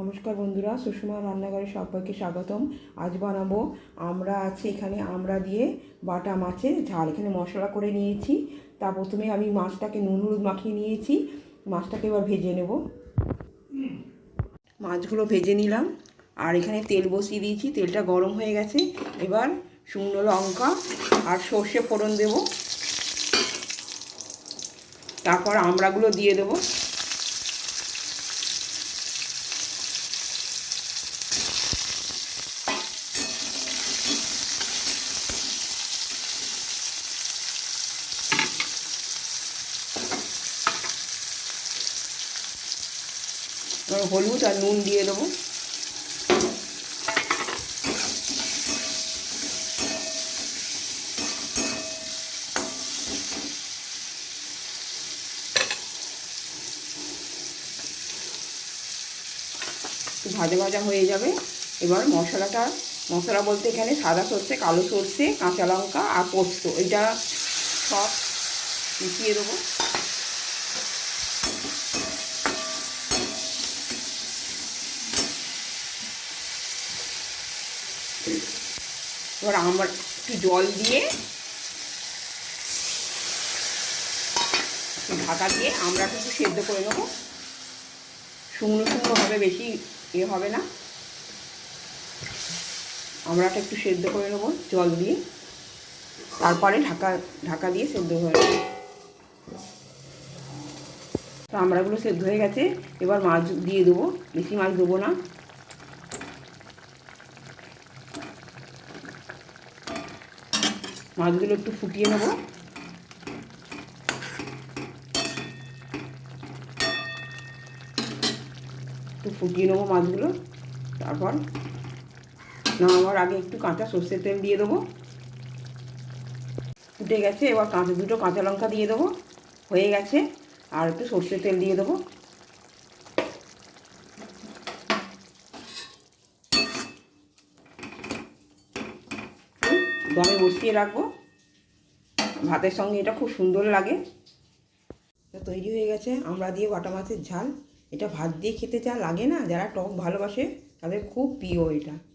নমস্কার বন্ধুরা, সুষমা রান্নাঘরে সবাইকে স্বাগতম। আজ বানাবো আমরা আছে এখানে আমরা দিয়ে বাটা মাছের ঝাল। এখানে মশলা করে নিয়েছি। তা প্রথমে আমি মাছটাকে নুন হলুদ মাখিয়ে নিয়েছি। মাছটাকে এবার ভেজে নেব। মাছগুলো ভেজে নিলাম। আর এখানে তেল বসিয়ে দিয়েছি। তেলটা গরম হয়ে গেছে। এবার শুকনো লঙ্কা আর সর্ষে ফোড়ন দেব। তারপর আমড়াগুলো দিয়ে দেবো। হলুদ আর নুন দিয়ে দেবো। ভাজা ভাজা হয়ে যাবে। এবার মশলাটা, মশলা বলতে এখানে সাদা সর্ষে, কালো সর্ষে, কাঁচা লঙ্কা আর পোস্ত। এটা সব মিশিয়ে দেবো। এবার আমার একটু জল দিয়ে ঢাকা দিয়ে আমরা একটু সেদ্ধ করে নেব। শুকনো শুকনো হবে বেশি ইয়ে হবে না। আমরাটা একটু সেদ্ধ করে নেব জল দিয়ে। তারপরে ঢাকা ঢাকা দিয়ে সেদ্ধ হয়ে নেব তো আমরাগুলো সেদ্ধ হয়ে গেছে। এবার মাছ দিয়ে দেবো। বেশি মাছ দেবো না। মাছগুলো একটু ফুটিয়ে নেব। একটু ফুটিয়ে নেব মাছগুলো, তারপর নামাবার আগে একটু কাঁচা সর্ষের তেল দিয়ে দেবো। ফুটে গেছে, এবার কাঁচা, দুটো কাঁচা লঙ্কা দিয়ে দেবো, হয়ে গেছে, আর একটু সর্ষের তেল দিয়ে দেবো। দমে বসিয়ে রাখব। ভাতের সঙ্গে এটা খুব সুন্দর লাগে। তৈরি হয়ে গেছে। আমরা দিয়ে বাটা মাছের ঝাল। এটা ভাত দিয়ে খেতে চা লাগে না, যারা টক ভালোবাসে, তাদের খুব প্রিয় এটা।